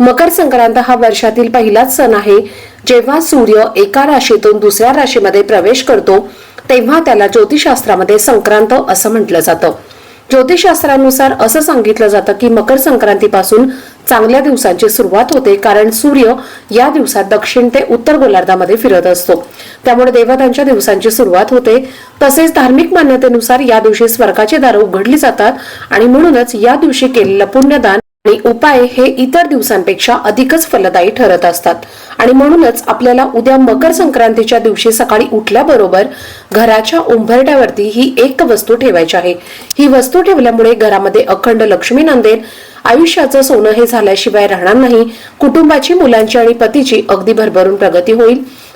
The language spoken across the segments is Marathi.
मकर संक्रांत हा वर्षातील पहिलाच सण आहे. जेव्हा सूर्य एका राशीतून दुसऱ्या राशीमध्ये प्रवेश करतो तेव्हा त्याला ज्योतिषशास्त्रामध्ये संक्रांत असं म्हटलं जातं. ज्योतिषशास्त्रानुसार असं सांगितलं जातं की मकर संक्रांतीपासून चांगल्या दिवसांची सुरुवात होते कारण सूर्य या दिवसात दक्षिण ते उत्तर गोलार्धामध्ये फिरत असतो. त्यामुळे देवतांच्या दिवसांची सुरुवात होते. तसेच धार्मिक मान्यतेनुसार या दिवशी स्वर्गाची दारं उघडली जातात आणि म्हणूनच या दिवशी केलेलं पुण्यदान आणि उपाय हे इतर दिवसांपेक्षा अधिकच फलदायी ठरत असतात. आणि म्हणूनच आपल्याला उद्या मकर संक्रांतीच्या दिवशी सकाळी उठल्याबरोबर घराच्या उंबरट्यावरती ही एक वस्तू ठेवायची आहे. ही वस्तू ठेवल्यामुळे घरामध्ये अखंड लक्ष्मी नांदेल आयुष्याचं सोनं हे झाल्याशिवाय राहणार नाही. कुटुंबाची मुलांची आणि पतीची अगदी भरभरून प्रगती होईल.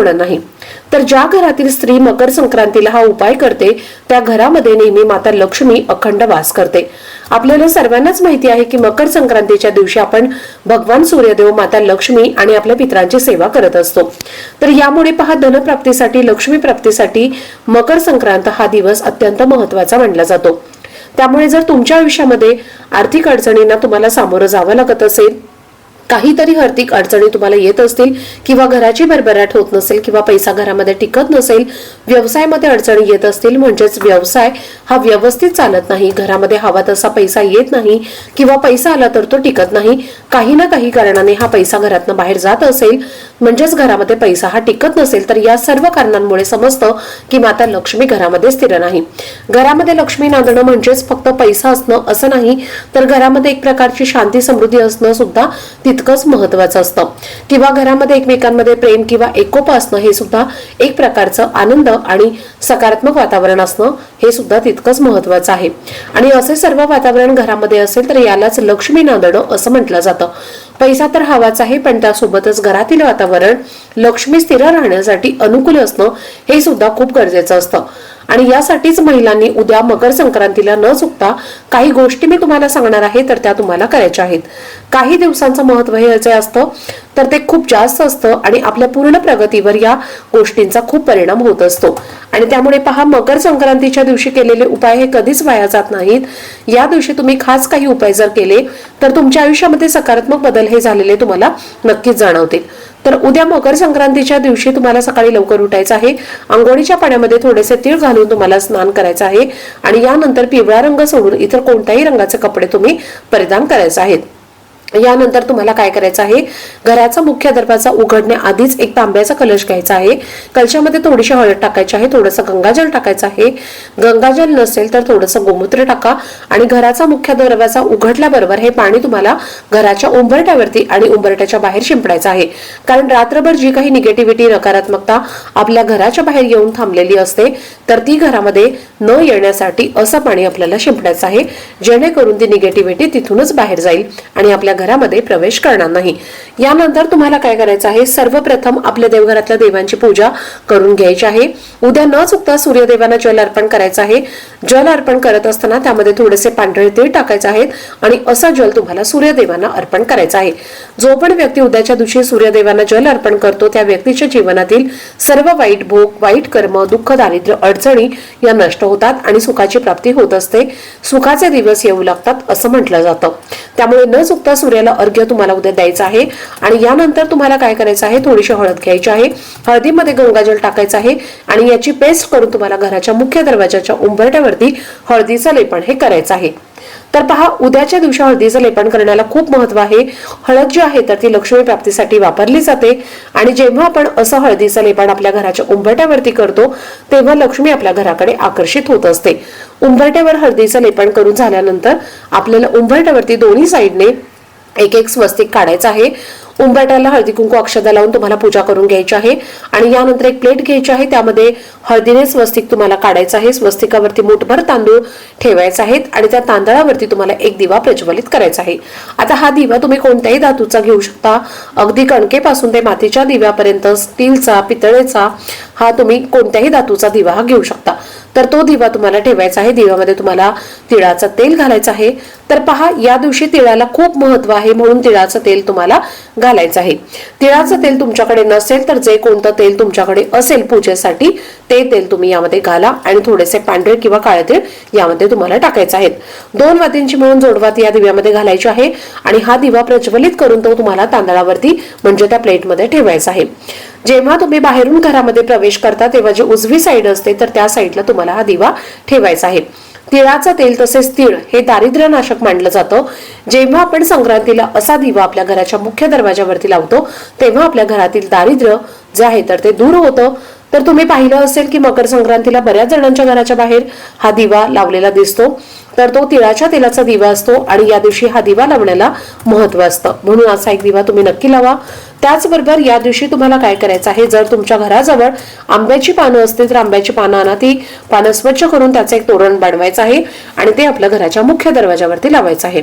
होणार नाही. तर ज्या घरातील स्त्री मकर संक्रांतीला हा उपाय करते त्या घरामध्ये नेहमी माता लक्ष्मी अखंड वास करते. आपल्याला सर्वांनाच माहिती आहे की मकर संक्रांतीच्या दिवशी आपण भगवान सूर्यदेव माता लक्ष्मी आणि आपल्या पित्रांची सेवा करत असतो. तर यामुळे पहा धनप्राप्तीसाठी लक्ष्मी प्राप्तीसाठी मकर संक्रांत हा दिवस अत्यंत महत्त्वाचा मानला जातो. त्यामुळे जर तुमच्या आयुष्यामध्ये आर्थिक अडचणींना तुम्हाला सामोरं जावं लागत असेल काहीतरी आर्थिक अडचणी तुम्हाला येत असतील किंवा घराची भरभराट होत नसेल किंवा पैसा घरामध्ये टिकत नसेल व्यवसायामध्ये अडचणी येत असतील म्हणजेच व्यवसाय हा व्यवस्थित चालत नाही. घरामध्ये हवा तसा पैसा येत नाही किंवा पैसा आला तर तो टिकत नाही. काही ना काही कारणाने हा पैसा घरातनं बाहेर जात असेल म्हणजेच घरामध्ये पैसा हा टिकत नसेल तर या सर्व कारणांमुळे समजतं की माता लक्ष्मी घरामध्ये स्थिर नाही. घरामध्ये लक्ष्मी नांदणं म्हणजेच फक्त पैसा असणं असं नाही तर घरामध्ये एक प्रकारची शांती समृद्धी असणं सुद्धा तितकंच महत्वाचं असतं. किंवा घरामध्ये एकमेकांमध्ये प्रेम किंवा एकोपा असणं हे सुद्धा एक प्रकारचं आनंद आणि सकारात्मक वातावरण असणं हे सुद्धा तितकंच महत्वाचं आहे. आणि असे सर्व वातावरण घरामध्ये असेल तर यालाच लक्ष्मी नांदणं असं म्हटलं जातं. पैसा तर हवाच आहे पण त्यासोबतच घरातील वातावरण लक्ष्मी स्थिर राहण्यासाठी अनुकूल असणं हे सुद्धा खूप गरजेचं असतं. आणि यासाठीच महिलांनी उद्या मकर संक्रांतीला न चुकता काही गोष्टी मी तुम्हाला सांगणार आहे तर त्या तुम्हाला करायच्या आहेत. काही दिवसांचं महत्त्व हे असतं तर ते खूप जास्त असतं आणि आपल्या पूर्ण प्रगतीवर या गोष्टींचा खूप परिणाम होत असतो. आणि त्यामुळे पहा मकर संक्रांतीच्या दिवशी केलेले उपाय हे कधीच वाया जात नाहीत. या दिवशी तुम्ही खास काही उपाय जर केले तर तुमच्या आयुष्यामध्ये सकारात्मक बदल हे झालेले तुम्हाला नक्कीच जाणवतील. तर उद्या मकर संक्रांतीच्या दिवशी तुम्हाला सकाळी लवकर उठायचं आहे. आंघोळीच्या पाण्यामध्ये थोडेसे तीळ घालून तुम्हाला स्नान करायचं आहे. आणि यानंतर पिवळा रंग सोडून इतर कोणत्याही रंगाचे कपडे तुम्ही परिधान करायचे आहेत. यानंतर तुम्हाला काय करायचं आहे? घराचा मुख्य दरवाजा उघडण्याआधीच एक तांब्याचा कलश घ्यायचा आहे. कलशामध्ये थोडीशी हळद टाकायची आहे थोडंसं गंगाजल टाकायचं आहे. गंगाजल नसेल तर थोडंसं गोमूत्र टाका आणि घराचा मुख्य दरवाजा उघडल्याबरोबर हे पाणी तुम्हाला घराच्या उंबरट्यावरती आणि उंबरट्याच्या बाहेर शिंपडायचं आहे. कारण रात्रभर जी काही निगेटिव्हिटी नकारात्मकता आपल्या घराच्या बाहेर येऊन थांबलेली असते तर ती घरामध्ये न येण्यासाठी असं पाणी आपल्याला शिंपडायचं आहे. जेणेकरून ती निगेटिव्हिटी तिथूनच बाहेर जाईल आणि आपल्या घरामध्ये प्रवेश करणार नाही. यानंतर तुम्हाला काय करायचं आहे? सर्वप्रथम आपल्या देवघरातल्या देवांची पूजा करून घ्यायची आहे. उद्या न चुकता सूर्यदेवांना जल अर्पण करायचं आहे. जल अर्पण करत असताना त्यामध्ये थोडेसे पांढरे तीळ टाकायचे आहेत आणि असा जल तुम्हाला सूर्यदेवांना अर्पण करायचा आहे. जो पण व्यक्ती उद्याच्या दिवशी सूर्यदेवांना जल अर्पण करतो त्या व्यक्तीच्या जीवनातील सर्व वाईट भोग वाईट कर्म दुःख दारिद्र्य अडचणी या नष्ट होतात आणि सुखाची प्राप्ती होत असते. सुखाचे दिवस येऊ लागतात असं म्हटलं जातं. त्यामुळे न चुकता सूर्याला अर्घ्य तुम्हाला उद्या द्यायचं आहे. आणि यानंतर तुम्हाला काय करायचं आहे? थोडीशी हळद घ्यायची आहे. हळदीमध्ये गंगाजल टाकायचं आहे. आणि याची पेस्ट करून तुम्हाला घराच्या मुख्य दरवाजाच्या उंबरट्यावरती हळदीचं लेपण हे करायचं आहे. तर पहा उद्याच्या दिवशी हळदीचं लेपन करण्याला खूप महत्त्व आहे. हळद जी आहे तर ती लक्ष्मी प्राप्तीसाठी वापरली जाते. आणि जेव्हा आपण असं हळदीचं लेपन आपल्या घराच्या उंबरट्यावरती करतो तेव्हा लक्ष्मी आपल्या घराकडे आकर्षित होत असते. उंबरट्यावर हळदीचं लेपन करून झाल्यानंतर आपल्याला उंबरट्यावरती दोन्ही साईडने एक एक स्वस्तिक काढायचं आहे. उंबरट्याला हळदी कुंकू अक्षदा लावून तुम्हाला पूजा करून घ्यायची आहे. आणि यानंतर एक प्लेट घ्यायची आहे. त्यामध्ये हळदीने स्वस्तिक तुम्हाला काढायचं आहे. स्वस्तिकावरती मोठभर तांदूळ ठेवायचा आहेत आणि त्या तांदळावरती तुम्हाला एक दिवा प्रज्वलित करायचा आहे. आता हा दिवा तुम्ही कोणत्याही धातूचा घेऊ शकता. अगदी कणकेपासून ते मातीच्या दिव्यापर्यंत स्टीलचा पितळेचा हा तुम्ही कोणत्याही धातूचा दिवा हा घेऊ शकता. तर तो दिवा तुम्हाला ठेवायचा आहे. दिव्यामध्ये तुम्हाला तिळाचं तेल घालायचं आहे. तर पहा या दिवशी तिळाला खूप महत्त्व आहे म्हणून तिळाचं तेल तुम्हाला घालायचं आहे. तिळाचं तेल तुमच्याकडे नसेल तर जे कोणतं तेल तुमच्याकडे असेल पूजेसाठी ते तेल तुम्ही यामध्ये घाला आणि थोडेसे पांढरे किंवा काळे तेल यामध्ये तुम्हाला टाकायचे आहेत. दोन वातींची मिळून जोडवात या दिव्यामध्ये घालायची आहे आणि हा दिवा प्रज्वलित करून तो तुम्हाला तांदळावरती म्हणजे त्या प्लेटमध्ये ठेवायचा आहे. जेव्हा तुम्ही बाहेरून घरामध्ये प्रवेश करता तेव्हा जी उजवी साईड असते तर त्या साईडला तुम्हाला हा दिवा ठेवायचा आहे. तिळाचं तेल तसेच तीळ हे दारिद्र्य नाशक मानलं जातं. जेव्हा आपण संक्रांतीला असा दिवा आपल्या घराच्या मुख्य दरवाजावरती लावतो तेव्हा आपल्या घरातील दारिद्र्य जे आहे तर ते दूर होतं. तर तुम्ही पाहिलं असेल की मकर संक्रांतीला बऱ्याच जणांच्या घराच्या बाहेर हा दिवा लावलेला दिसतो. तर तो तिळाच्या तेलाचा दिवा असतो आणि या दिवशी हा दिवा लावण्याला महत्त्व असतं. म्हणून असा एक दिवा तुम्ही नक्की लावा. त्याचबरोबर या दिवशी तुम्हाला काय करायचं आहे? जर तुमच्या घराजवळ आंब्याची पानं असतील तर आंब्याची पानं आणा. ती पानं स्वच्छ करून त्याचं एक तोरण बनवायचं आहे आणि ते आपल्या घराच्या मुख्य दरवाजावरती लावायचं आहे.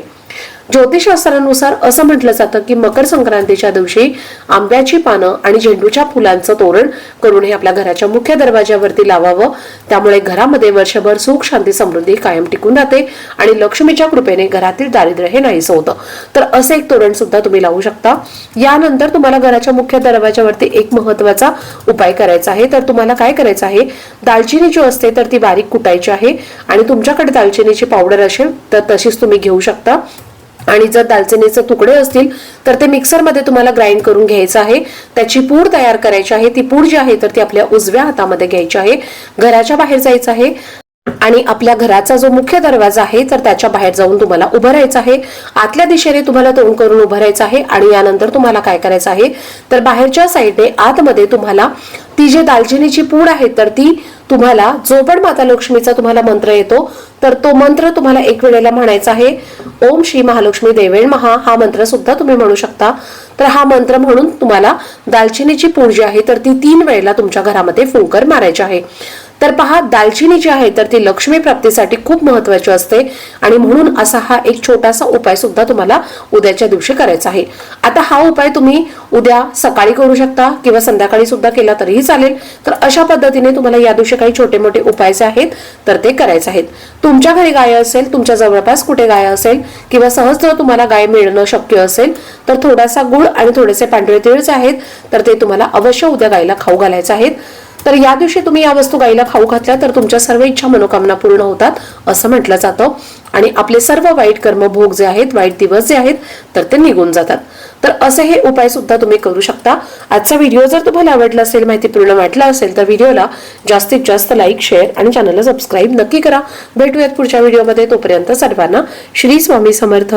ज्योतिषशास्त्रानुसार असं म्हटलं जातं की मकर संक्रांतीच्या दिवशी आंब्याची पानं आणि झेंडूच्या फुलांचं तोरण करून हे आपल्या घराच्या मुख्य दरवाजावरती लावावं. त्यामुळे घरामध्ये वर्षभर सुख शांती समृद्धी कायम टिकून राहते आणि लक्ष्मीच्या कृपेने घरातील दारिद्र्य हे नाहीसं होतं. तर असं एक तोरण सुद्धा तुम्ही लावू शकता. यानंतर तुम्हाला घराच्या मुख्य दरवाजावरती एक महत्त्वाचा उपाय करायचा आहे. तर तुम्हाला काय करायचं आहे? दालचिनी जी असते तर ती बारीक कुटायची आहे. आणि तुमच्याकडे दालचिनीची पावडर असेल तर तशीच तुम्ही घेऊ शकता. आणि जर दालचिनीचे तुकडे असतील तर ते मिक्सरमध्ये तुम्हाला ग्राइंड करून घ्यायचं आहे. त्याची पूड तयार करायची आहे. ती पूड जी आहे तर ती आपल्या उजव्या हातामध्ये घ्यायची आहे. घराच्या बाहेर जायचं आहे. आणि आपल्या घराचा जो मुख्य दरवाजा आहे तर त्याच्या बाहेर जाऊन तुम्हाला उभं राहायचं आहे. आतल्या दिशेने तुम्हाला तोंड करून उभं राहायचं आहे. आणि यानंतर तुम्हाला काय करायचं आहे? तर बाहेरच्या साईडने आतमध्ये तुम्हाला ती जी दालचिनीची पूड आहे तर ती तुम्हाला जो पण माता लक्ष्मीचा तुम्हाला मंत्र येतो. तर तो मंत्र तुम्हाला एक वेळेला म्हणायचा आहे ओम श्री महालक्ष्मी देवेण महा हा मंत्र सुद्धा तुम्ही म्हणू शकता. तर हा मंत्र म्हणून तुम्हाला दालचिनीची पूड जी आहे तर ती तीन वेळेला तुमच्या घरामध्ये फुंकर मारायची आहे. तर पहा दालचिनी जी आहे तर ती लक्ष्मी प्राप्तीसाठी खूप महत्वाची असते आणि म्हणून असा हा एक छोटासा उपाय सुद्धा तुम्हाला उद्याच्या दिवशी करायचा आहे. आता हा उपाय तुम्ही उद्या सकाळी करू शकता किंवा संध्याकाळी सुद्धा केला तरीही चालेल. तर अशा पद्धतीने तुम्हाला या दिवशी काही छोटे मोठे उपाय जे आहेत तर ते करायचे आहेत. तुमच्या घरी गाय असेल तुमच्या जवळपास कुठे गाय असेल किंवा सहज जर तुम्हाला गाय मिळणं शक्य असेल तर थोडासा गुळ आणि थोडेसे पांढरे तीळ जे आहेत तर ते तुम्हाला अवश्य उद्या गायला खाऊ घालायचे आहेत. तर या दिवशी तुम्ही या वस्तू गाईला खाऊ घातल्या तर तुमच्या सर्व इच्छा मनोकामना पूर्ण होतात असं म्हटलं जातं. आणि आपले सर्व वाईट कर्म भोग जे आहेत वाईट दिवस जे आहेत तर ते निघून जातात. तर असे हे उपाय सुद्धा तुम्ही करू शकता. आजचा व्हिडिओ जर तुम्हाला आवडला असेल माहिती पूर्ण वाटला असेल तर व्हिडिओला जास्तीत जास्त लाईक शेअर आणि चॅनलला सबस्क्राईब नक्की करा. भेटूयात पुढच्या व्हिडिओमध्ये. तोपर्यंत सर्वांना श्री स्वामी समर्थ.